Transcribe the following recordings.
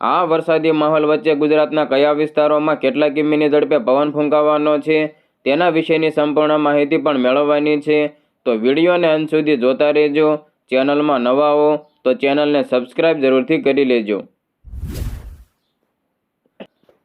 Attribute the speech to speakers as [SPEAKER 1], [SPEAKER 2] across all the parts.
[SPEAKER 1] આ વરસાદી માહોલ વચ્ચે ગુજરાતના કયા વિસ્તારોમાં કેટલા કિમીની ઝડપે પવન ફૂંકાવાનો છે, તેના વિશેની સંપૂર્ણ માહિતી પણ મેળવવાની છે. તો વિડીયોને અંત સુધી જોતા રહેજો, ચેનલમાં નવા હો તો ચેનલને સબસ્ક્રાઇબ જરૂરથી કરી લેજો.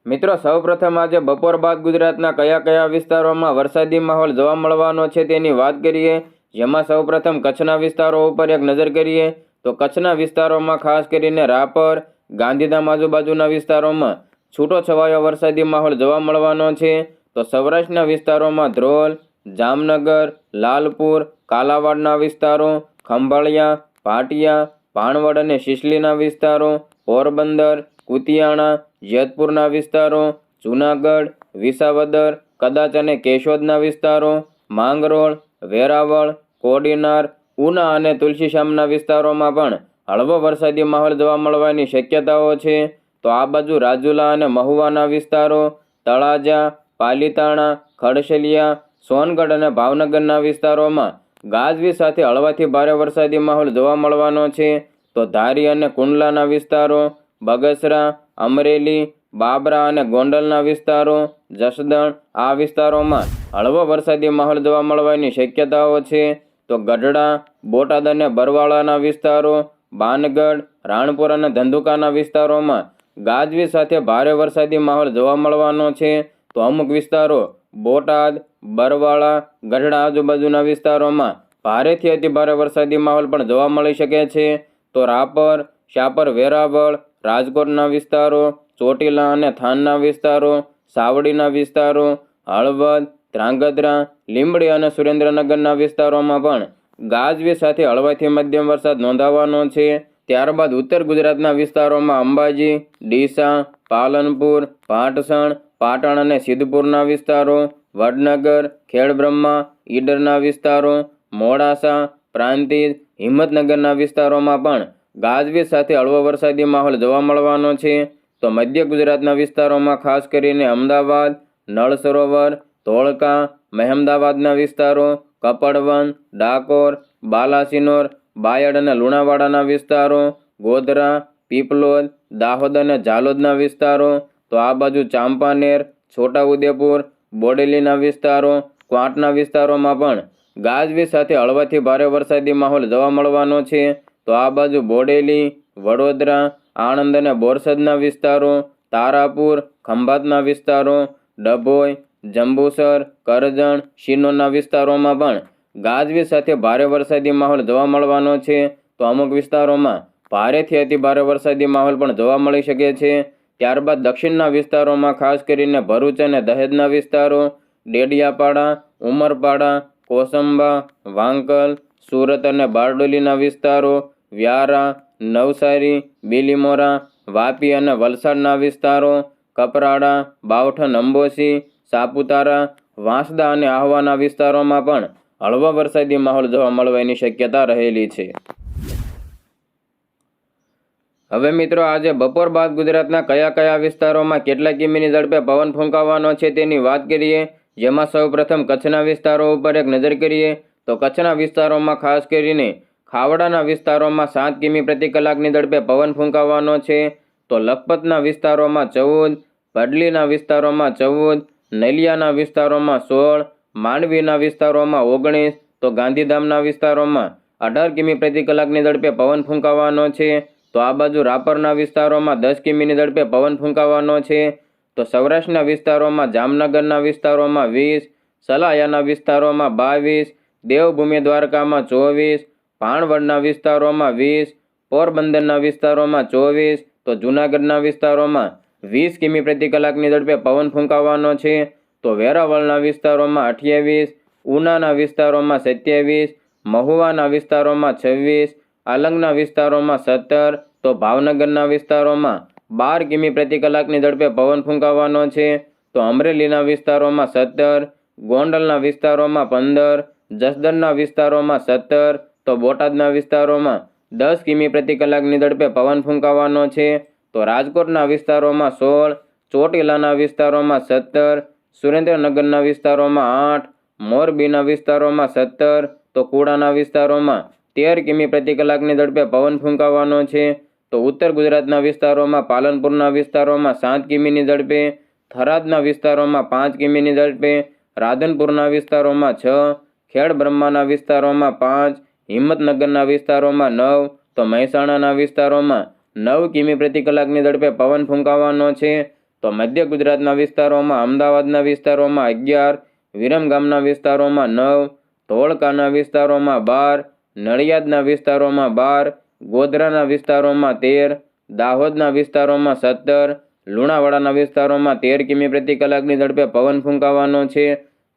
[SPEAKER 1] મિત્રો, સૌપ્રથમ આજે બપોર બાદ ગુજરાતના કયા કયા વિસ્તારોમાં વરસાદી માહોલ જોવા મળવાનો છે તેની વાત કરીએ. જેમાં સૌપ્રથમ કચ્છના વિસ્તારો ઉપર એક નજર કરીએ તો કચ્છના વિસ્તારોમાં ખાસ કરીને રાપર ગાંધીધામ આજુબાજુના વિસ્તારોમાં છૂટો છવાયો વરસાદી માહોલ જોવા મળવાનો છે. તો સૌરાષ્ટ્રના વિસ્તારોમાં ધ્રોલ, જામનગર, લાલપુર, કાલાવાડના વિસ્તારો, ખંભાળિયા, ભાટિયા ભાણવડ અને શિશલીના વિસ્તારો, પોરબંદર, કુતિયાણા, જેતપુરના વિસ્તારો, જૂનાગઢ, વિસાવદર, કદાચ અને કેશોદના વિસ્તારો, માંગરોળ, વેરાવળ, કોડીનાર, ઉના અને તુલસીશ્યામના વિસ્તારોમાં પણ હળવો વરસાદી માહોલ જોવા મળવાની શક્યતાઓ છે. તો આ બાજુ રાજુલા અને મહુવાના વિસ્તારો, તળાજા, પાલીતાણા ખડશલિયા સોનગઢ અને ભાવનગરના વિસ્તારોમાં ગાજવીજ સાથે હળવાથી ભારે વરસાદી માહોલ જોવા મળવાનો છે. તો ધારી અને કુંડલાના વિસ્તારો, બગસરા, અમરેલી, બાબરા અને ગોંડલના વિસ્તારો, જસદણ, આ વિસ્તારોમાં હળવો વરસાદી માહોલ જોવા મળવાની શક્યતાઓ છે. તો ગઢડા, બોટાદ અને બરવાળાના વિસ્તારો બાનગઢ, રાણપુર અને ધંધુકાના વિસ્તારોમાં ગાજવી સાથે ભારે વરસાદી માહોલ જોવા મળવાનો છે. તો અમુક વિસ્તારો, બોટાદ, બરવાળા, ગઢડા આજુબાજુના વિસ્તારોમાં ભારેથી અતિ ભારે વરસાદી માહોલ પણ જોવા મળી શકે છે. તો રાપર શાપર વેરાવળ, રાજકોટના વિસ્તારો, ચોટીલા અને થાનના વિસ્તારો, સાવડીના વિસ્તારો, હળવદ, ધ્રાંગધ્રા, લીંબડી અને સુરેન્દ્રનગરના વિસ્તારોમાં પણ ગાજવીજ સાથે હળવાથી મધ્યમ વરસાદ નોંધાવાનો છે. ત્યારબાદ ઉત્તર ગુજરાતના વિસ્તારોમાં અંબાજી, ડીસા, પાલનપુર, પાટસણ, પાટણ અને સિદ્ધપુરના વિસ્તારો, વડનગર, ખેડબ્રહ્મા, ઈડરના વિસ્તારો, મોડાસા, પ્રાંતિજ, હિંમતનગરના વિસ્તારોમાં પણ ગાજવીજ સાથે હળવો વરસાદી માહોલ જોવા મળવાનો છે. તો મધ્ય ગુજરાતના વિસ્તારોમાં ખાસ કરીને અમદાવાદ, નળ સરોવર, ધોળકા, મહેમદાવાદના વિસ્તારો કપડવન ડાકોર, બાલાસિનોર, બાયડ અને લુણાવાડાના વિસ્તારો, ગોધરા, પીપલોદ, દાહોદ અને ઝાલોદના વિસ્તારો, તો આ બાજુ ચાંપાનેર, છોટાઉદેપુર, બોડેલીના વિસ્તારો, ક્વાંટના વિસ્તારોમાં પણ ગાજવીજ સાથે હળવાથી ભારે વરસાદી માહોલ જોવા મળવાનો છે. તો આ બાજુ બોડેલી, વડોદરા, આણંદ અને બોરસદના વિસ્તારો, તારાપુર, ખંભાતના વિસ્તારો, ડભોઈ જંબુસર, કરજણ શિનોરના વિસ્તારોમાં પણ ગાજવીજ સાથે ભારે વરસાદી માહોલ જોવા મળવાનો છે. તો અમુક વિસ્તારોમાં ભારેથી અતિ ભારે વરસાદી માહોલ પણ જોવા મળી શકે છે. ત્યારબાદ દક્ષિણના વિસ્તારોમાં ખાસ કરીને ભરૂચ અને દહેજના વિસ્તારો, ડેડિયાપાડા, ઉમરપાડા, કોસંબા, વાંકલ, સુરત અને બારડોલીના વિસ્તારો, વ્યારા, નવસારી, બીલીમોરા, વાપી અને વલસાડના વિસ્તારો, કપરાડા બાવઠન અંબોસી સાપુતારા, વાંસદા અને આહવાના વિસ્તારોમાં પણ હળવા વરસાદી માહોલ જોવા મળવાની શક્યતા રહેલી છે. હવે મિત્રો આજે બપોર બાદ ગુજરાતના કયા કયા વિસ્તારોમાં કેટલા કિમીની ઝડપે પવન ફૂંકાવાનો છે તેની વાત કરીએ, જેમાં સૌપ્રથમ કચ્છના વિસ્તારો ઉપર એક નજર કરીએ, તો કચ્છના વિસ્તારોમાં ખાસ કરીને ખાવડાના વિસ્તારોમાં સાત કિમી પ્રતિ કલાકની ઝડપે પવન ફૂંકાવાનો છે, તો લખપતના વિસ્તારોમાં ચૌદ, ભડલીના વિસ્તારોમાં ચૌદ નલિયાના વિસ્તારોમાં સોળ, માંડવીના વિસ્તારોમાં ઓગણીસ, તો ગાંધીધામના વિસ્તારોમાં અઢાર કિમી પ્રતિ કલાકની ઝડપે પવન ફૂંકાવાનો છે. તો આ બાજુ રાપરના વિસ્તારોમાં દસ કિમીની ઝડપે પવન ફૂંકાવાનો છે. તો સૌરાષ્ટ્રના વિસ્તારોમાં જામનગરના વિસ્તારોમાં વીસ, સલાયાના વિસ્તારોમાં બાવીસ, દેવભૂમિ દ્વારકામાં ચોવીસ ભાણવડના વિસ્તારોમાં વીસ, પોરબંદરના વિસ્તારોમાં ચોવીસ, તો જૂનાગઢના વિસ્તારોમાં વીસ કિમી પ્રતિ કલાકની ઝડપે પવન ફૂંકાવાનો છે. તો વેરાવળના વિસ્તારોમાં અઠ્યાવીસ, ઉનાના વિસ્તારોમાં સત્યાવીસ, મહુવાના વિસ્તારોમાં છવ્વીસ, આલંગના વિસ્તારોમાં સત્તર, તો ભાવનગરના વિસ્તારોમાં બાર કિમી પ્રતિ કલાકની ઝડપે પવન ફૂંકાવાનો છે. તો અમરેલીના વિસ્તારોમાં સત્તર, ગોંડલના વિસ્તારોમાં પંદર, જસદણના વિસ્તારોમાં સત્તર, તો બોટાદના વિસ્તારોમાં દસ કિમી પ્રતિ કલાકની ઝડપે પવન ફૂંકાવાનો છે. તો રાજકોટના વિસ્તારોમાં સોળ, ચોટીલાના વિસ્તારોમાં સત્તર, સુરેન્દ્રનગરના વિસ્તારોમાં આઠ, મોરબીના વિસ્તારોમાં સત્તર, તો કુડાના વિસ્તારોમાં તેર કિમી પ્રતિ કલાકની ઝડપે પવન ફૂંકાવાનો છે. તો ઉત્તર ગુજરાતના વિસ્તારોમાં પાલનપુરના વિસ્તારોમાં સાત કિમીની ઝડપે, થરાદના વિસ્તારોમાં પાંચ કિમીની ઝડપે, રાધનપુરના વિસ્તારોમાં છ ખેડ બ્રહ્માના વિસ્તારોમાં પાંચ, હિંમતનગરના વિસ્તારોમાં નવ, તો મહેસાણાના વિસ્તારોમાં નવ કિમી પ્રતિ કલાકની ઝડપે પવન ફૂંકાવાનો છે. તો મધ્ય ગુજરાતના વિસ્તારોમાં, અમદાવાદના વિસ્તારોમાં અગિયાર વિરમગામના વિસ્તારોમાં નવ, ધોળકાના વિસ્તારોમાં બાર, નડિયાદના વિસ્તારોમાં બાર, ગોધરાના વિસ્તારોમાં તેર, દાહોદના વિસ્તારોમાં સત્તર, લુણાવાડાના વિસ્તારોમાં તેર કિમી પ્રતિ કલાકની ઝડપે પવન ફૂંકાવાનો છે.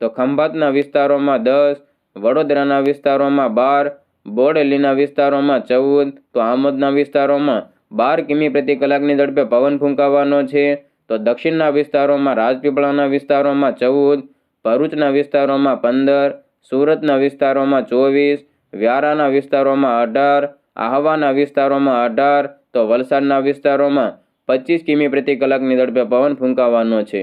[SPEAKER 1] તો ખંભાતના વિસ્તારોમાં દસ, વડોદરાના વિસ્તારોમાં બાર, બોડેલીના વિસ્તારોમાં ચૌદ, તો આમોદના વિસ્તારોમાં બાર કિમી પ્રતિ કલાકની ઝડપે પવન ફૂંકાવાનો છે. તો દક્ષિણના વિસ્તારોમાં રાજપીપળાના વિસ્તારોમાં ચૌદ, ભરૂચના વિસ્તારોમાં પંદર, સુરતના વિસ્તારોમાં ચોવીસ, વ્યારાના વિસ્તારોમાં અઢાર, આહવાના વિસ્તારોમાં અઢાર, તો વલસાડના વિસ્તારોમાં પચીસ કિમી પ્રતિ કલાકની ઝડપે પવન ફૂંકાવાનો છે.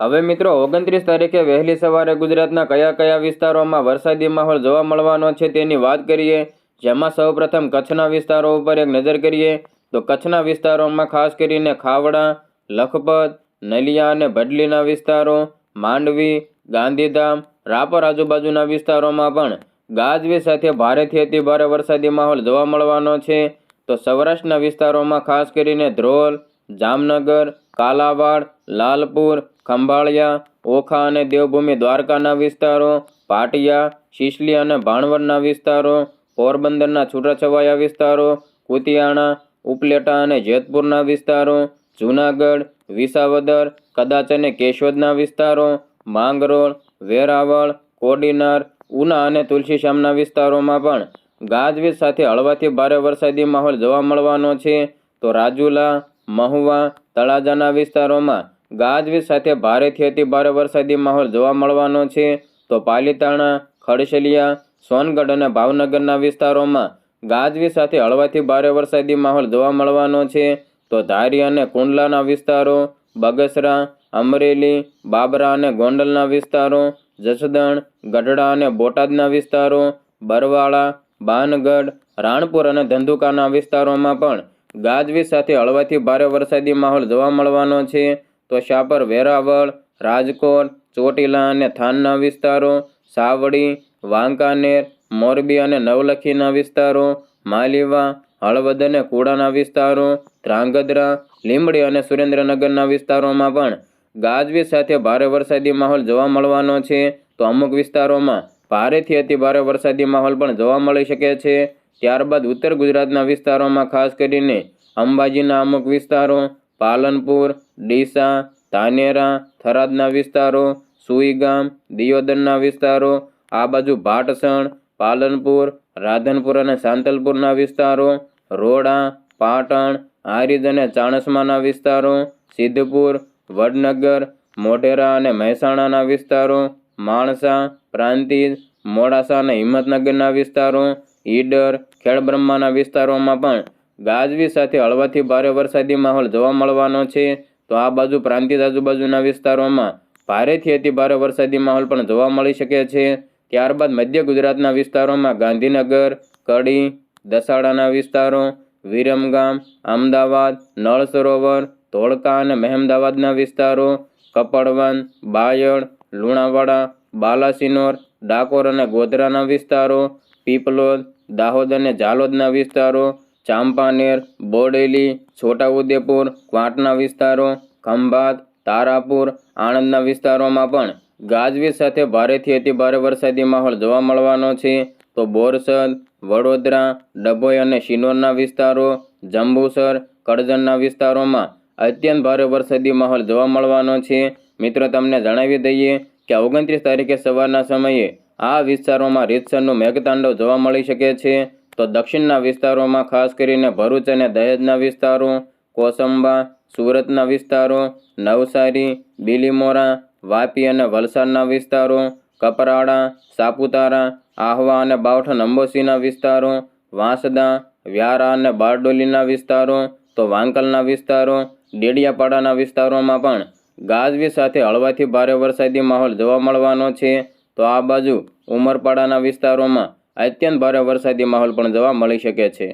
[SPEAKER 1] હવે મિત્રો, ઓગણત્રીસ તારીખે વહેલી સવારે ગુજરાતના કયા કયા વિસ્તારોમાં વરસાદી માહોલ જોવા મળવાનો છે તેની વાત કરીએ. જેમાં સૌપ્રથમ કચ્છના વિસ્તારો ઉપર એક નજર કરીએ, તો કચ્છના વિસ્તારોમાં ખાસ કરીને ખાવડા, લખપત, નલિયા અને ભડલીના વિસ્તારો, માંડવી, ગાંધીધામ, રાપર આજુબાજુના વિસ્તારોમાં પણ ગાજવીજ સાથે ભારેથી અતિ ભારે વરસાદી માહોલ જોવા મળવાનો છે. તો સૌરાષ્ટ્રના વિસ્તારોમાં ખાસ કરીને ધ્રોલ, જામનગર, કાલાવાડ, લાલપુર, ખંભાળિયા, ઓખા અને દેવભૂમિ દ્વારકાના વિસ્તારો, પાટિયા, શિશલી અને ભાણવડના વિસ્તારો પોરબંદરના છૂટાછવાયા વિસ્તારો, કુતિયાણા, ઉપલેટા અને જેતપુરના વિસ્તારો, જૂનાગઢ, વિસાવદર, કદાચ અને કેશોદના વિસ્તારો, માંગરોળ, વેરાવળ, કોડીનાર, ઉના અને તુલસીશ્યામના વિસ્તારોમાં પણ ગાજવીજ સાથે હળવાથી ભારે વરસાદી માહોલ જોવા મળવાનો છે. તો રાજુલા, મહુવા, તળાજાના વિસ્તારોમાં ગાજવીજ સાથે ભારેથી અતિ ભારે વરસાદી માહોલ જોવા મળવાનો છે. તો પાલીતાણા ખડશલિયા સોનગઢ અને ભાવનગરના વિસ્તારોમાં ગાજવી સાથે હળવાથી ભારે વરસાદી માહોલ જોવા મળવાનો છે. તો ધારી અને કુંડલાના વિસ્તારો, બગસરા, અમરેલી, બાબરા અને ગોંડલના વિસ્તારો, જસદણ, ગઢડા અને બોટાદના વિસ્તારો, બરવાળા બાનગઢ રાણપુર અને ધંધુકાના વિસ્તારોમાં પણ ગાજવીજ સાથે હળવાથી ભારે વરસાદી માહોલ જોવા મળવાનો છે. તો શાપર વેરાવળ, રાજકોટ, ચોટીલા અને થાનના વિસ્તારો સાવડી, વાંકાનેર, મોરબી અને નવલખીના વિસ્તારો, માલીવા હળવદ અને કુડાના વિસ્તારો, ધ્રાંગધ્રા, લીંબડી અને સુરેન્દ્રનગરના વિસ્તારોમાં પણ ગાજવીજ સાથે ભારે વરસાદી માહોલ જોવા મળવાનો છે. તો અમુક વિસ્તારોમાં ભારેથી અતિ ભારે વરસાદી માહોલ પણ જોવા મળી શકે છે. ત્યારબાદ ઉત્તર ગુજરાતના વિસ્તારોમાં ખાસ કરીને અંબાજીના અમુક વિસ્તારો, પાલનપુર, ડીસા, ધાનેરા, થરાદના વિસ્તારો સુઈગામ, દિયોદરના વિસ્તારો, આ બાજુ ભાટસણ, પાલનપુર, રાધનપુર અને સાંતલપુરના વિસ્તારો, રોડા, પાટણ, હારીજ અને ચાણસમાના વિસ્તારો, સિદ્ધપુર, વડનગર, મોઢેરા અને મહેસાણાના વિસ્તારો, માણસા, પ્રાંતિજ, મોડાસા અને હિંમતનગરના વિસ્તારો, ઈડર, ખેડબ્રહ્માના વિસ્તારોમાં પણ ગાજવી સાથે હળવાથી ભારે વરસાદી માહોલ જોવા મળવાનો છે. તો આ બાજુ પ્રાંતિજ આજુબાજુના વિસ્તારોમાં ભારેથી અતિભારે વરસાદી માહોલ પણ જોવા મળી શકે છે. ત્યારબાદ મધ્ય ગુજરાતના વિસ્તારોમાં ગાંધીનગર, કડી, દસાડાના વિસ્તારો, વિરમગામ, અમદાવાદ નળ સરોવર ધોળકા અને મહેમદાવાદના વિસ્તારો કપડવન બાયડ, લુણાવાડા, બાલાસિનોર, ડાકોર અને ગોધરાના વિસ્તારો, પીપલોદ, દાહોદ અને ઝાલોદના વિસ્તારો, ચાંપાનેર, બોડેલી, છોટાઉદેપુર, ક્વાંટના વિસ્તારો, ખંભાત તારાપુર, આણંદના વિસ્તારોમાં પણ ગાજવીજ સાથે ભારેથી અતિ ભારે વરસાદી માહોલ જોવા મળવાનો છે. તો બોરસદ, વડોદરા, ડભોઈ અને શિનોરના વિસ્તારો, જંબુસર, કરજણના વિસ્તારોમાં અત્યંત ભારે વરસાદી માહોલ જોવા મળવાનો છે. મિત્રો, તમને જણાવી દઈએ કે ઓગણત્રીસ તારીખે સવારના સમયે આ વિસ્તારોમાં રીતસરનું મેઘતાંડવ જોવા મળી શકે છે. તો દક્ષિણના વિસ્તારોમાં ખાસ કરીને ભરૂચ અને દહેજના વિસ્તારો, કોસંબા સુરતના વિસ્તારો, નવસારી, બિલીમોરા, વાપી અને વલસાડના વિસ્તારો, કપરાડા, સાપુતારા, આહવા અને બાવઠન અંબોસીના વિસ્તારો, વાંસદા, વ્યારા અને બારડોલીના વિસ્તારો, તો વાંકલના વિસ્તારો, ડેડિયાપાડાના વિસ્તારોમાં પણ ગાજવી સાથે હળવાથી ભારે વરસાદી માહોલ જોવા મળવાનો છે. તો આ બાજુ ઉમરપાડાના વિસ્તારોમાં અત્યંત ભારે વરસાદી માહોલ પણ જોવા મળી શકે છે.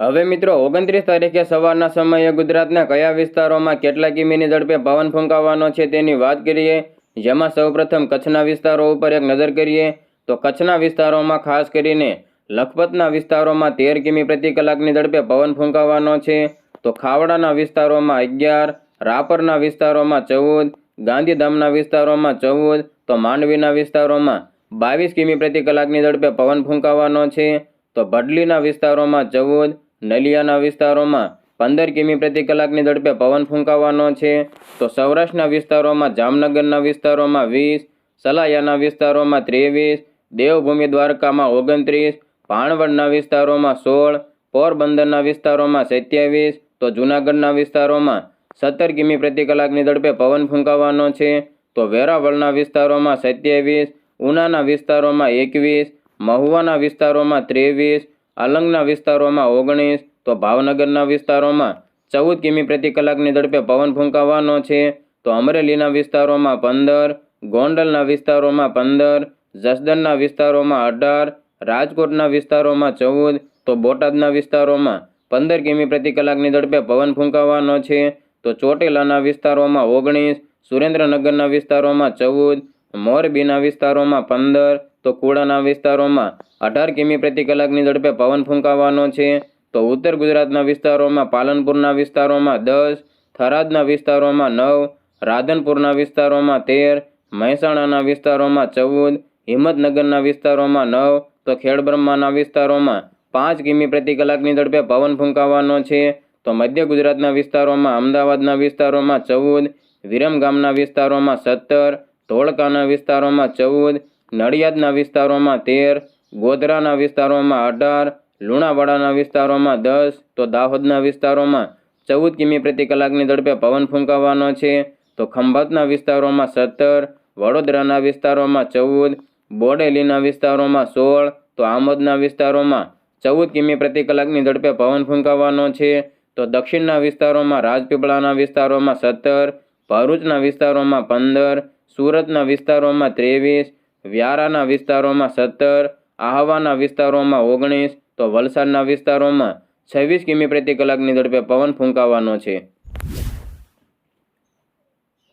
[SPEAKER 1] હવે મિત્રો, ઓગણત્રીસ તારીખે સવારના સમયે ગુજરાતના કયા વિસ્તારોમાં કેટલા કિમીની ઝડપે પવન ફૂંકાવાનો છે તેની વાત કરીએ, જેમાં સૌપ્રથમ કચ્છના વિસ્તારો ઉપર એક નજર કરીએ, તો કચ્છના વિસ્તારોમાં ખાસ કરીને લખપતના વિસ્તારોમાં તેર કિમી પ્રતિ કલાકની ઝડપે પવન ફૂંકાવાનો છે, તો ખાવડાના વિસ્તારોમાં અગિયાર, રાપરના વિસ્તારોમાં ચૌદ, ગાંધીધામના વિસ્તારોમાં ચૌદ, તો માંડવીના વિસ્તારોમાં બાવીસ કિમી પ્રતિ કલાકની ઝડપે પવન ફૂંકાવાનો છે, તો ભડલીના વિસ્તારોમાં ચૌદ નલિયાના વિસ્તારોમાં પંદર કિમી પ્રતિ કલાકની ઝડપે પવન ફૂંકાવાનો છે. તો સૌરાષ્ટ્રના વિસ્તારોમાં, જામનગરના વિસ્તારોમાં વીસ, સલાયાના વિસ્તારોમાં ત્રેવીસ, દેવભૂમિ દ્વારકામાં ઓગણત્રીસ ભાણવડના વિસ્તારોમાં સોળ, પોરબંદરના વિસ્તારોમાં સત્યાવીસ, તો જૂનાગઢના વિસ્તારોમાં સત્તર કિમી પ્રતિ કલાકની ઝડપે પવન ફૂંકાવાનો છે. તો વેરાવળના વિસ્તારોમાં સત્યાવીસ, ઉનાના વિસ્તારોમાં એકવીસ, મહુવાના વિસ્તારોમાં ત્રેવીસ અલંગના વિસ્તારોમાં ઓગણીસ, તો ભાવનગરના વિસ્તારોમાં ચૌદ કિમી પ્રતિ કલાકની ઝડપે પવન ફૂંકાવાનો છે. તો અમરેલીના વિસ્તારોમાં પંદર, ગોંડલના વિસ્તારોમાં પંદર, જસદણના વિસ્તારોમાં અઢાર, રાજકોટના વિસ્તારોમાં ચૌદ, તો બોટાદના વિસ્તારોમાં પંદર કિમી પ્રતિ કલાકની ઝડપે પવન ફૂંકાવાનો છે. તો ચોટીલાના વિસ્તારોમાં ઓગણીસ, સુરેન્દ્રનગરના વિસ્તારોમાં ચૌદ, મોરબીના વિસ્તારોમાં પંદર તો કુડાના વિસ્તારોમાં અઢાર કિમી પ્રતિ કલાકની ઝડપે પવન ફૂંકાવાનો છે. તો ઉત્તર ગુજરાતના વિસ્તારોમાં, પાલનપુરના વિસ્તારોમાં દસ, થરાદના વિસ્તારોમાં નવ, રાધનપુરના વિસ્તારોમાં તેર, મહેસાણાના વિસ્તારોમાં ચૌદ, હિંમતનગરના વિસ્તારોમાં નવ, તો ખેડબ્રહ્માના વિસ્તારોમાં પાંચ કિમી પ્રતિ કલાકની ઝડપે પવન ફૂંકાવાનો છે. તો મધ્ય ગુજરાતના વિસ્તારોમાં, અમદાવાદના વિસ્તારોમાં ચૌદ, વિરમગામના વિસ્તારોમાં સત્તર, ધોળકાના વિસ્તારોમાં ચૌદ નડિયાદના વિસ્તારોમાં તેર, ગોધરાના વિસ્તારોમાં અઢાર, લુણાવાડાના વિસ્તારોમાં દસ, તો દાહોદના વિસ્તારોમાં ચૌદ કિમી પ્રતિ કલાકની ઝડપે પવન ફૂંકાવાનો છે. તો ખંભાતના વિસ્તારોમાં સત્તર, વડોદરાના વિસ્તારોમાં ચૌદ, બોડેલીના વિસ્તારોમાં સોળ, તો આમોદના વિસ્તારોમાં ચૌદ કિમી પ્રતિ કલાકની ઝડપે પવન ફૂંકાવાનો છે. તો દક્ષિણના વિસ્તારોમાં રાજપીપળાના વિસ્તારોમાં સત્તર, ભરૂચના વિસ્તારોમાં પંદર, સુરતના વિસ્તારોમાં ત્રેવીસ વ્યારાના વિસ્તારોમાં સત્તર, આહવાના વિસ્તારોમાં ઓગણીસ, તો વલસાડના વિસ્તારોમાં છવ્વીસ કિમી પ્રતિ કલાકની ઝડપે પવન ફૂંકાવાનો છે.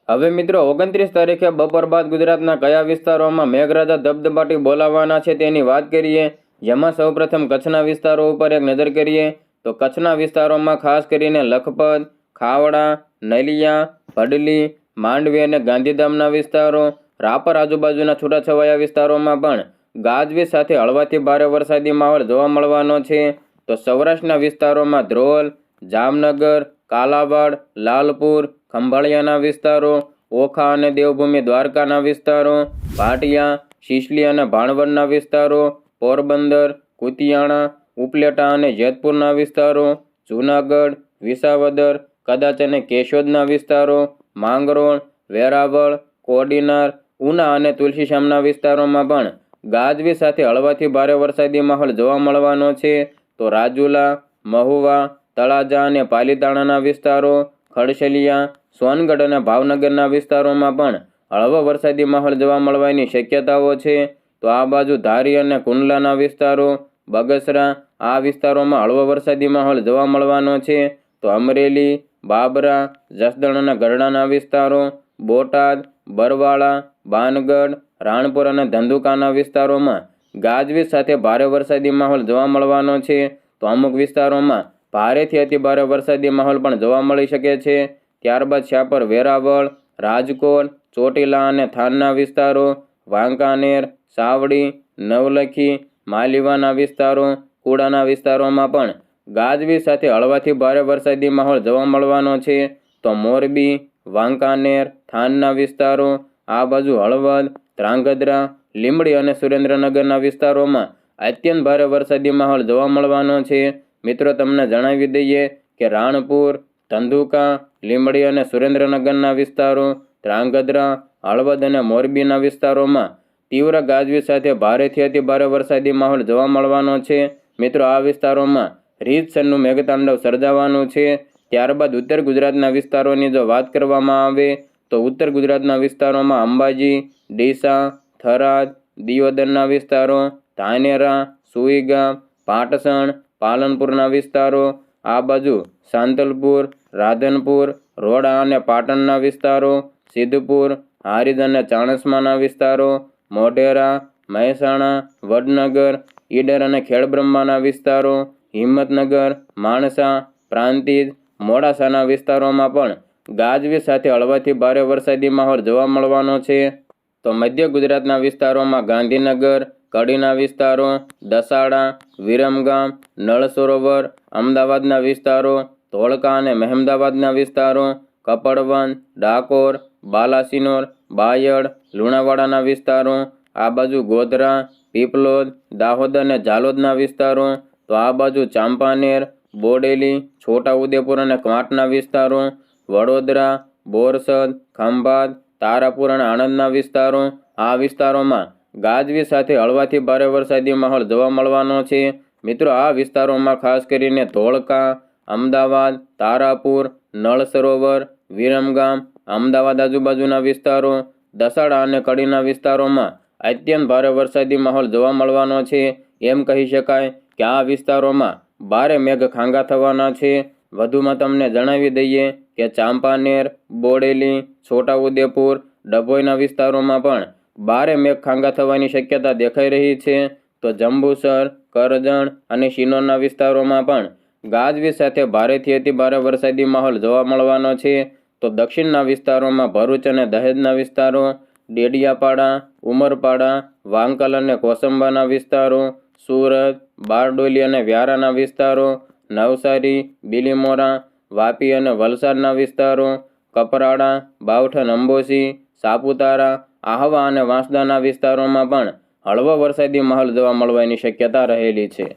[SPEAKER 1] હવે મિત્રો, ઓગણત્રીસ તારીખે બપોર બાદ ગુજરાતના કયા વિસ્તારોમાં મેઘરાજા ધબધબાટી બોલાવવાના છે તેની વાત કરીએ? જેમાં સૌપ્રથમ કચ્છના વિસ્તારો ઉપર એક નજર કરીએ, તો કચ્છના વિસ્તારોમાં ખાસ કરીને લખપત, ખાવડા, નલિયા ભડલી માંડવી અને ગાંધીધામના વિસ્તારો રાપર આજુબાજુના છૂટાછવાયા વિસ્તારોમાં પણ ગાજવીજ સાથે હળવાથી ભારે વરસાદી માહોલ જોવા મળવાનો છે. તો સૌરાષ્ટ્રના વિસ્તારોમાં ધ્રોલ, જામનગર, કાલાવાડ, લાલપુર, ખંભાળિયાના વિસ્તારો, ઓખા અને દેવભૂમિ દ્વારકાના વિસ્તારો, ભાટિયા, શિશલી અને ભાણવડના વિસ્તારો, પોરબંદર, કુતિયાણા, ઉપલેટા અને જેતપુરના વિસ્તારો, જૂનાગઢ, વિસાવદર, કદાચ અને કેશોદના વિસ્તારો, માંગરોળ, વેરાવળ, કોડીનાર ઉના અને તુલસીશ્યામના વિસ્તારોમાં પણ ગાજવી સાથે હળવાથી ભારે વરસાદી માહોલ જોવા મળવાનો છે. તો રાજુલા, મહુવા, તળાજા અને પાલીતાણાના વિસ્તારો, ખડશલિયા, સોનગઢ અને ભાવનગરના વિસ્તારોમાં પણ હળવો વરસાદી માહોલ જોવા મળવાની શક્યતાઓ છે. તો આ બાજુ ધારી અને કુંડલાના વિસ્તારો, બગસરા, આ વિસ્તારોમાં હળવો વરસાદી માહોલ જોવા મળવાનો છે. તો અમરેલી, બાબરા, જસદણ અને ગરડાના વિસ્તારો, બોટાદ બરવાળા, બાનગઢ, રાણપુર અને ધંધુકાના વિસ્તારોમાં ગાજવીજ સાથે ભારે વરસાદી માહોલ જોવા મળવાનો છે. તો અમુક વિસ્તારોમાં ભારેથી અતિભારે વરસાદી માહોલ પણ જોવા મળી શકે છે. ત્યારબાદ છાપર વેરાવળ, રાજકોટ, ચોટીલા અને થાનના વિસ્તારો, વાંકાનેર, સાવડી, નવલખી, માલીવાના વિસ્તારો, કુડાના વિસ્તારોમાં પણ ગાજવીજ સાથે હળવાથી ભારે વરસાદી માહોલ જોવા મળવાનો છે. તો મોરબી વાંકાનેર, થાનના વિસ્તારો, આ બાજુ હળવદ, ધ્રાંગધ્રા, લીંબડી અને સુરેન્દ્રનગરના વિસ્તારોમાં અત્યંત ભારે વરસાદી માહોલ જોવા મળવાનો છે. મિત્રો, તમને જણાવી દઈએ કે રાણપુર, ધંધુકા, લીંબડી અને સુરેન્દ્રનગરના વિસ્તારો, ધ્રાંગધ્રા, હળવદ અને મોરબીના વિસ્તારોમાં તીવ્ર ગાજવીજ સાથે ભારેથી અતિ ભારે વરસાદી માહોલ જોવા મળવાનો છે. મિત્રો, આ વિસ્તારોમાં રીતસરનું મેઘતાંડવ સર્જાવાનું છે. ત્યારબાદ ઉત્તર ગુજરાતના વિસ્તારોની જો વાત કરવામાં આવે, તો ઉત્તર ગુજરાતના વિસ્તારોમાં અંબાજી, ડીસા, થરાદ, દિયોદરના વિસ્તારો, ધાનેરા, સુઈગામ, પાટસણ, પાલનપુરના વિસ્તારો, આ બાજુ સાંતલપુર, રાધનપુર, રોડા અને પાટણના વિસ્તારો, સિદ્ધપુર હારીજ અને ચાણસ્માના વિસ્તારો, મોઢેરા, મહેસાણા, વડનગર, ઈડર અને ખેડબ્રહ્માના વિસ્તારો, હિંમતનગર, માણસા, પ્રાંતિજ મોડાસાના વિસ્તારોમાં પણ ગાજવીજ સાથે હળવાથી ભારે વરસાદી માહોલ જોવા મળવાનો છે. તો મધ્ય ગુજરાતના વિસ્તારોમાં ગાંધીનગર, કડીના વિસ્તારો, દસાડા, વિરમગામ નળ સરોવર અમદાવાદના વિસ્તારો, ધોળકા અને મહેમદાવાદના વિસ્તારો કપડવન ડાકોર, બાલાસિનોર, બાયડ, લુણાવાડાના વિસ્તારો, આ બાજુ ગોધરા, પીપલોદ, દાહોદ અને ઝાલોદના વિસ્તારો, તો આ બાજુ ચાંપાનેર બોડેલી છોટાઉદેપુર અને ક્વાંટના વિસ્તારો, વડોદરા, બોરસદ, ખંભાત, તારાપુર અને આણંદના વિસ્તારો. આ વિસ્તારોમાં ગાજવી સાથે હળવાથી ભારે વરસાદી માહોલ જોવા મળવાનો છે. મિત્રો, આ વિસ્તારોમાં ખાસ કરીને ધોળકા, અમદાવાદ, તારાપુર નળ સરોવર વિરમગામ, અમદાવાદ આજુબાજુના વિસ્તારો, દસાડા અને કડીના વિસ્તારોમાં અત્યંત ભારે વરસાદી માહોલ જોવા મળવાનો છે. એમ કહી શકાય કે આ વિસ્તારોમાં ભારે મેઘ ખાંગા થવાના છે. વધુમાં તમને જણાવી દઈએ કે ચાંપાનેર, બોડેલી, છોટાઉદેપુર, ડભોઈના વિસ્તારોમાં પણ ભારે મેઘ ખાંગા થવાની શક્યતા દેખાઈ રહી છે. તો જંબુસર, કરજણ અને શિનોરના વિસ્તારોમાં પણ ગાજવીજ સાથે ભારેથી અતિ ભારે વરસાદી માહોલ જોવા મળવાનો છે. તો દક્ષિણના વિસ્તારોમાં ભરૂચ અને દહેજના વિસ્તારો, ડેડિયાપાડા, ઉમરપાડા, વાંકલ અને કોસંબાના વિસ્તારો સુરત, બારડોલી અને વ્યારાના વિસ્તારો, નવસારી, બિલીમોરા, વાપી અને વલસાડના વિસ્તારો, કપરાડા બાવઠન અંબોસી, સાપુતારા, આહવા અને વાંસદાના વિસ્તારોમાં પણ હળવો વરસાદી માહોલ જોવા મળવાની શક્યતા રહેલી છે.